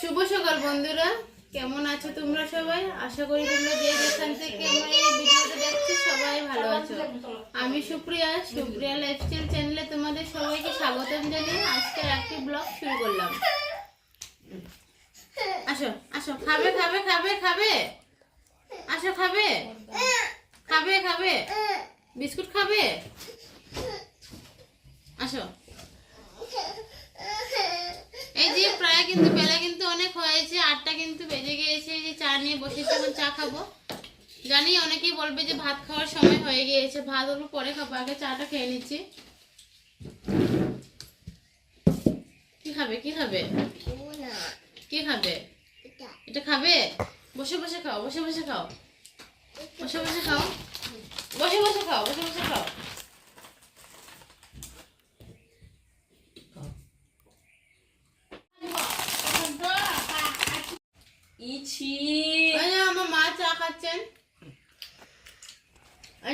শুভ সকাল বন্ধুরা। কেমন আছো তোমরা সবাই? আশা করি তোমরা যে যেখান থেকে সবাই ভালো আছো। আমি সুপ্রিয়া সুপ্রিয়া লাইফস্টাইল চ্যানেলে তোমাদের সবাইকে স্বাগতম জানিয়ে আজকে একটি ব্লগ শুরু করলাম। আসো আসো, খাবে খাবে খাবে খাবে? আসো, খাবে? খাবে খাবে? বিস্কুট খাবে? আসো। যে প্রায় কিন্তু বেলা কিন্তু অনেক হয়েছে, আটটা কিন্তু বেজে গিয়েছে যে চা নিয়ে বসেছি, এখন চা খাব। জানি অনেকেই বলবে যে ভাত খাওয়ার সময় হয়ে গিয়েছে, ভাত অল্প পরে খাব, আগে চাটা খেয়ে নিচ্ছি। কি খাবে কি খাবে? কি খাবে? এটা খাবে? বসে বসে খাও, বসে বসে খাও। বসে বসে খাও। বসে বসে খাও, বসে বসে খাও। এই আমার মা চা খাচ্ছেন?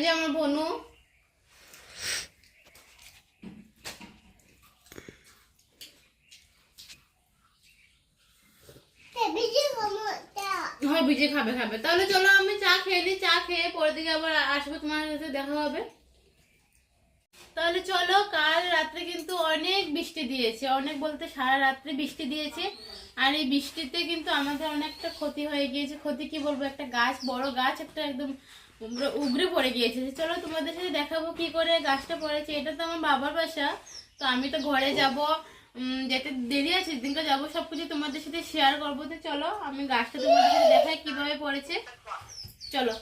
যে আমার বনু। হয় ভিজে খাবে খাবে। তাহলে চলো আমি চা খেয়ে নিই চা খেয়ে পরের দিকে আবার আসব তোমার সাথে দেখা হবে। তাহলে চলো কাল রাত্রে কিন্তু অনেক বৃষ্টি দিয়েছে। অনেক বলতে সারা রাত্রে বৃষ্টি দিয়েছে। আর এই বৃষ্টিতে কিন্তু আমাদের অনেকটা ক্ষতি হয়ে গিয়েছে। ক্ষতি কি বলব? একটা গাছ, বড় গাছ, একটা একদম উগড়ে পড়ে গিয়েছে। চলো তোমাদের সাথে দেখাবো কি করে গাছটা পড়েছে। এটা তো আমার বাবার বাসা, তো আমি তো ঘরে যাব যেতে দেরি আছে দিনকে যাব, সবকিছু তোমাদের সাথে শেয়ার করব। তো চলো আমি গাছটা তোমাদের সাথে দেখাই কীভাবে পড়েছে। চলো।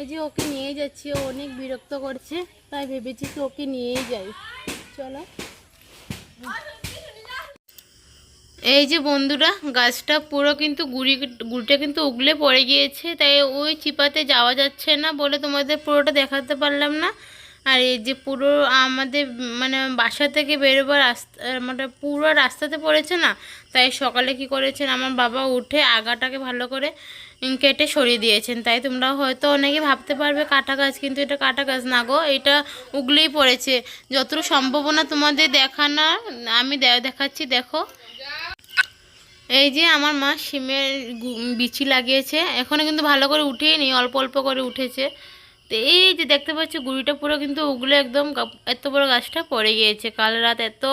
এই যে ওকে নিয়ে যাচ্ছি, ও অনেক বিরক্ত করছে, তাই ভেবেছি তো ওকে নিয়েই যাই। চলো। এই যে বন্ধুরা, গাছটা পুরো কিন্তু গুড়ি, গুড়িটা কিন্তু উগলে পড়ে গিয়েছে, তাই ওই চিপাতে যাওয়া যাচ্ছে না বলে তোমাদের পুরোটা দেখাতে পারলাম না। আর এই যে পুরো আমাদের মানে বাসা থেকে বেরোবার রাস্তা মানে পুরো রাস্তাতে পড়েছে না, তাই সকালে কি করেছেন, আমার বাবা উঠে আগাটাকে ভালো করে কেটে সরিয়ে দিয়েছেন। তাই তোমরা হয়তো অনেকে ভাবতে পারবে, কাটা গাছ কিন্তু এটা কাটা গাছ না গো, এটা উগলেই পড়েছে। যতটুকু সম্ভাবনা তোমাদের দেখানোর, আমি দেখাচ্ছি, দেখো। এই যে আমার মা সিমের বিচি লাগিয়েছে। এখনও কিন্তু ভালো করে উঠেই নি, অল্প অল্প করে উঠেছে। তো এই যে দেখতে পাচ্ছ গুড়িটা পুরো কিন্তু উগলে একদম এত বড় গাছটা পড়ে গিয়েছে। কাল রাত এত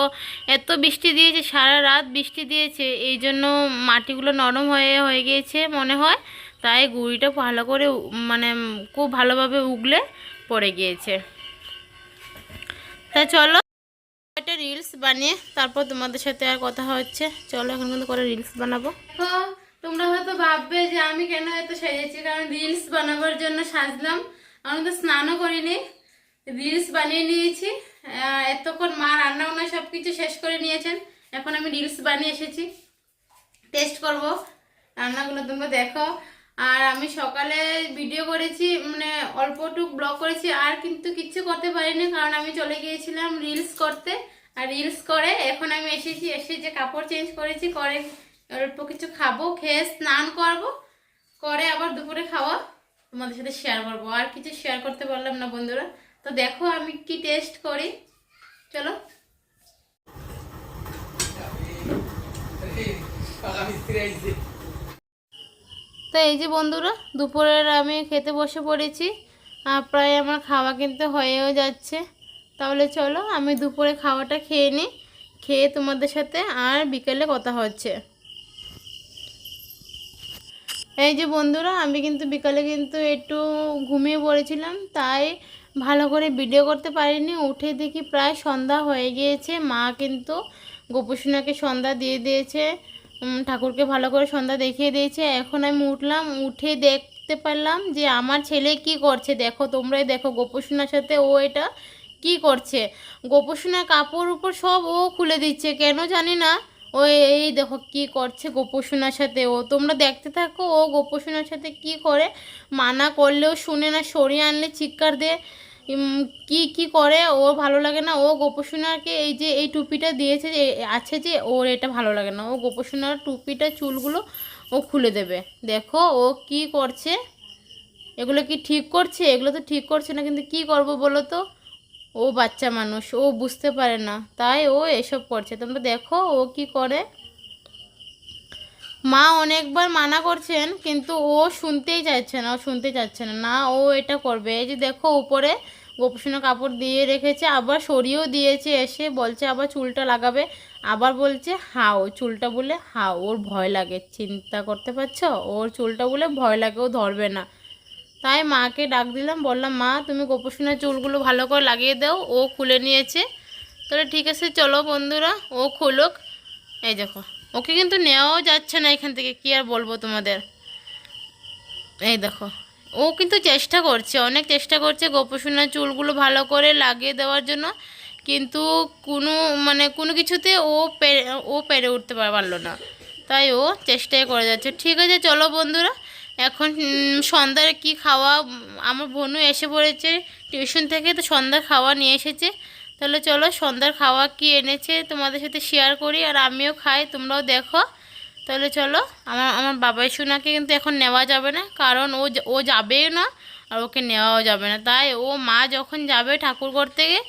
এত বৃষ্টি দিয়েছে, সারা রাত বৃষ্টি দিয়েছে, এই জন্য মাটিগুলো নরম হয়ে হয়ে গিয়েছে মনে হয়। তাই গুড়িটা ভালো করে মানে খুব ভালোভাবে উগলে পড়ে গিয়েছে। তা চলো, একটা রিলস বানিয়ে তারপর তোমাদের সাথে আর কথা হচ্ছে। চলো, এখন কিন্তু করে রিলস বানাবো। তোমরা হয়তো ভাববে যে আমি কেন এত সেজেছি? কারণ রিলস বানাবার জন্য সাজলাম। আমি তো স্নানও করিনি রিলস বানিয়ে নিয়েছি। এতক্ষণ মা রান্না বান্না সব কিছু শেষ করে নিয়েছেন। এখন আমি রিলস বানিয়ে এসেছি। টেস্ট করব। রান্নাগুলো তোমরা দেখো। আর আমি সকালে ভিডিও করেছি মানে অল্পটুক ব্লগ করেছি, আর কিন্তু কিচ্ছু করতে পারিনি, কারণ আমি চলে গিয়েছিলাম রিলস করতে। আর রিলস করে এখন আমি এসেছি, এসে যে কাপড় চেঞ্জ করেছি, করে অল্প কিছু খাব, খেয়ে স্নান করব। করে আবার দুপুরে খাওয়া তোমাদের সাথে শেয়ার করব। আর কিছু শেয়ার করতে পারলাম না বন্ধুরা। তো দেখো আমি কি টেস্ট করি। চলো। তো এই যে বন্ধুরা, দুপুরের আমি খেতে বসে পড়েছি। প্রায় আমার খাওয়া কিন্তু হয়েও যাচ্ছে। তাহলে চলো, আমি দুপুরে খাওয়াটা খেয়ে নিই। খেয়ে তোমাদের সাথে আর বিকেলে কথা হচ্ছে। এই যে বন্ধুরা, আমি কিন্তু বিকালে কিন্তু একটু ঘুমিয়ে পড়েছিলাম, তাই ভালো করে ভিডিও করতে পারিনি। উঠে দেখি প্রায় সন্ধ্যা হয়ে গিয়েছে, মা কিন্তু গোপুসোনাকে সন্ধ্যা দিয়ে দিয়েছে ঠাকুরকে ভালো করে সন্ধ্যা দেখিয়ে দিয়েছে। এখন আমি উঠলাম, উঠে দেখতে পারলাম যে আমার ছেলে কি করছে। দেখো, তোমরাই দেখো গোপুসোনার সাথে ও এটা কি করছে। গোপুসোনার কাপড় উপর সব ও খুলে দিচ্ছে, কেন জানি না। ও এই দেখো কি করছে গোপসোনার সাথে। ও তোমরা দেখতে থাকো ও গোপসোনার সাথে কি করে? মানা করলেও শুনে না সরিয়ে আনলে চিৎকার উম, কি কি করে? ওর ভালো লাগে না। ও গোপসোনাকে এই যে এই টুপিটা দিয়েছে যে আছে যে ওর এটা ভালো লাগে না। ও গোপসোনার টুপিটা চুলগুলো ও খুলে দেবে। দেখো ও কি করছে। এগুলো কি ঠিক করছে? এগুলো তো ঠিক করছে না কিন্তু কি করব বলো তো? ও বাচ্চা মানুষ, ও বুঝতে পারে না। তাই ও এসব করছে। তোমরা দেখো ও কি করে। মা অনেকবার মানা করছেন, কিন্তু ও শুনতেই চাইছে না, ও শুনতে চাচ্ছে না। না, ও এটা করবে। এই যে দেখো উপরে গোপসোনা কাপড় দিয়ে রেখেছে, আবার সরিয়েও দিয়েছে এসে, বলছে আবার চুলটা লাগাবে, আবার বলছে হাও, চুলটা বলে হাও। ওর ভয় লাগে। চিন্তা করতে পারছ? ওর চুলটা বলে ভয় লাগে, ও ধরবে না। তাই মাকে ডাক দিলাম, বললাম, মা, তুমি গোপসোনার চুলগুলো ভালো করে লাগিয়ে দাও, ও খুলে নিয়েছে। তাহলে ঠিক আছে, চলো বন্ধুরা, ও খুলুক। এই দেখো, ওকে কিন্তু নেওয়াও যাচ্ছে না এখান থেকে, কি আর বলব তোমাদের? এই দেখো, ও কিন্তু চেষ্টা করছে, অনেক চেষ্টা করছে গোপসোনার চুলগুলো ভালো করে লাগিয়ে দেওয়ার জন্য, কিন্তু কোনো মানে কোনো কিছুতে ও পেরে ও পেরে উঠতে পারল না। তাই ও চেষ্টাই করে যাচ্ছে। ঠিক আছে, চলো বন্ধুরা এখন সন্ধ্যার কি খাওয়া? আমার বোনও এসে পড়েছে টিউশন থেকে, তো সন্ধ্যার খাওয়া নিয়ে এসেছে। তাহলে চলো, সন্ধ্যার খাওয়া কি এনেছে তোমাদের সাথে শেয়ার করি, আর আমিও খাই, তোমরাও দেখো। তাহলে চলো, আমার আমার বাবাই সোনাকে কিন্তু এখন নেওয়া যাবে না, কারণ ও ও যাবেও না, আর ওকে নেওয়াও যাবে না। তাই ও মা যখন যাবে ঠাকুর করতে গিয়ে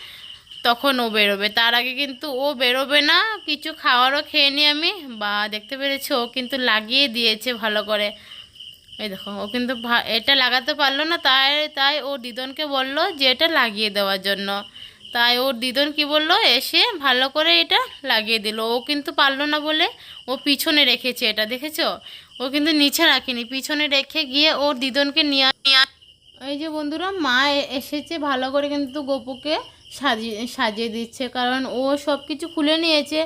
তখন ও বেরোবে। তার আগে কিন্তু ও বেরোবে না, কিছু খাওয়ারও খেয়ে নি আমি। বা, দেখতে পেরেছি, ও কিন্তু লাগিয়ে দিয়েছে ভালো করে। এই দেখো, ও কিন্তু এটা লাগাতে পারল না, তাই তাই ও দিদনকে বলল যে এটা লাগিয়ে দেওয়ার জন্য। তাই ওর দিদন কি বলল, এসে ভালো করে এটা লাগিয়ে দিল। ও কিন্তু পারল না বলে ও পিছনে রেখেছে এটা, দেখেছ? ও কিন্তু নিচে রাখেনি, পিছনে রেখে গিয়ে ওর দিদনকে নিয়ে এই যে বন্ধুরা, মা এসেছে ভালো করে কিন্তু গোপুকে সাজিয়ে সাজিয়ে দিচ্ছে, কারণ ও সব কিছু খুলে নিয়েছে।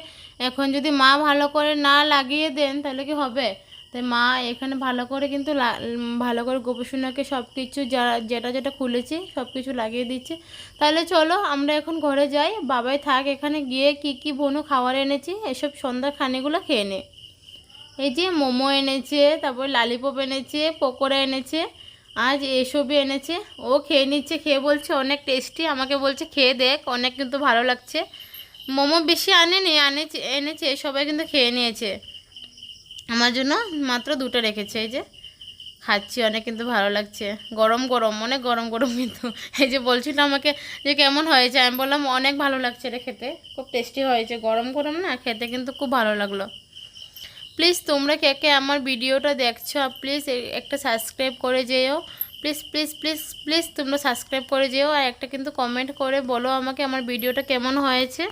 এখন যদি মা ভালো করে না লাগিয়ে দেন, তাহলে কি হবে? তাই মা এখানে ভালো করে কিন্তু ভালো করে গোপসোনাকে সব কিছু যারা যেটা যেটা খুলেছি সব কিছু লাগিয়ে দিচ্ছে। তাহলে চলো আমরা এখন ঘরে যাই। বাবাই থাক, এখানে গিয়ে কি কি বনু খাবার এনেছি, এসব সন্ধ্যা খানিগুলো খেয়ে নে। এই যে মোমো এনেছে, তারপর লালিপপ এনেছে, পকোড়া এনেছে, আজ এসবই এনেছে। ও খেয়ে নিচ্ছে, খেয়ে বলছে অনেক টেস্টি, আমাকে বলছে খেয়ে দেখ, অনেক কিন্তু ভালো লাগছে। মোমো বেশি আনেনি, আনেছে, এনেছে, সবাই কিন্তু খেয়ে নিয়েছে। আমার জন্য মাত্র দুটো রেখেছে, এই যে খাচ্ছি, অনেক কিন্তু ভালো লাগছে। গরম গরম, অনেক গরম গরম কিন্তু। এই যে বলছিল আমাকে যে কেমন হয়েছে, আমি বললাম অনেক ভালো লাগছে রে খেতে, খুব টেস্টি হয়েছে। গরম গরম না, খেতে কিন্তু খুব ভালো লাগল। প্লিজ তোমরা কে কে আমার ভিডিওটা দেখছ প্লিজ একটা সাবস্ক্রাইব করে যেও। প্লিজ প্লিজ প্লিজ প্লিজ তোমরা সাবস্ক্রাইব করে যেও, আর একটা কিন্তু কমেন্ট করে বলো আমাকে আমার ভিডিওটা কেমন হয়েছে।